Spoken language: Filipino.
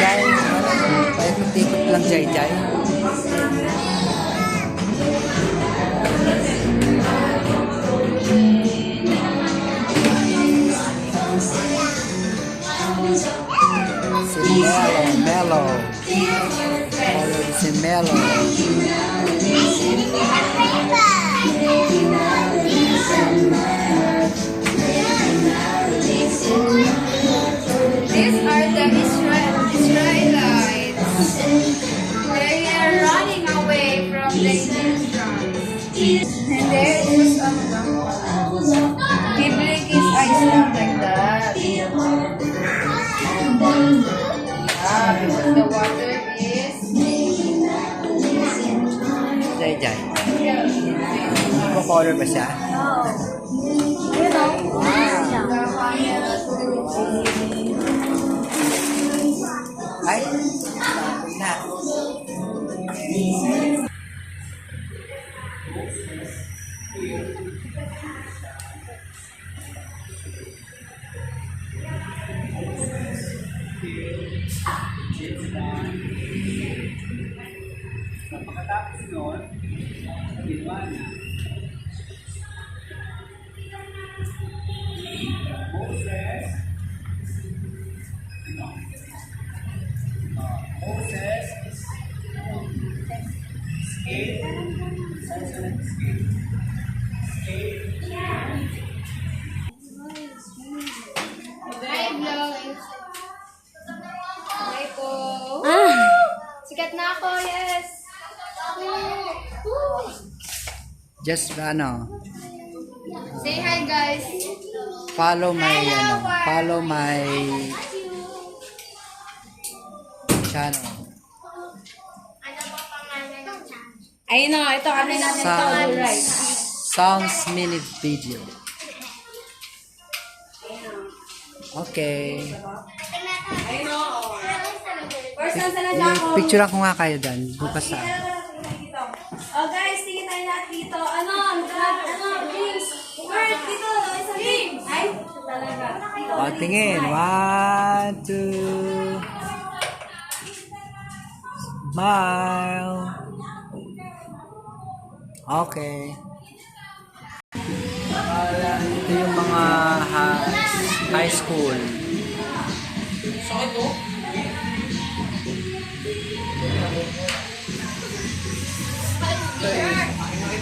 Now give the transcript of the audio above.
Jai Jai. Paikot-ikot lang Jai. Si Melo, Melo. Follow si Melo. There is a He blink his eyes out like that. Ah, because the water is Jai Jai. Mag-color ba siya? Ay, Pagkatapos nun, ginawa niya, Moses, ito, uh, Moses, escape, Moses escape, escape, Hi, vlog. Hi po. Sikat na ako, yes. just ano, Say hi, guys. follow my, ano, follow my channel. Ayun o, ito kami natin ito. Sounds, Right. sounds minute video. Okay. Ayun o. First time sa lang ako. Picture ako nga kayo dan. Bukas sa Oh guys, tingin tayo lahat dito. Ano? Ano? Drinks. Word, dito. Isang drink. Ay, talaga. Dito. O, tingin. One, two. Smile. Okay. Ah, ito yung mga high school. So ito,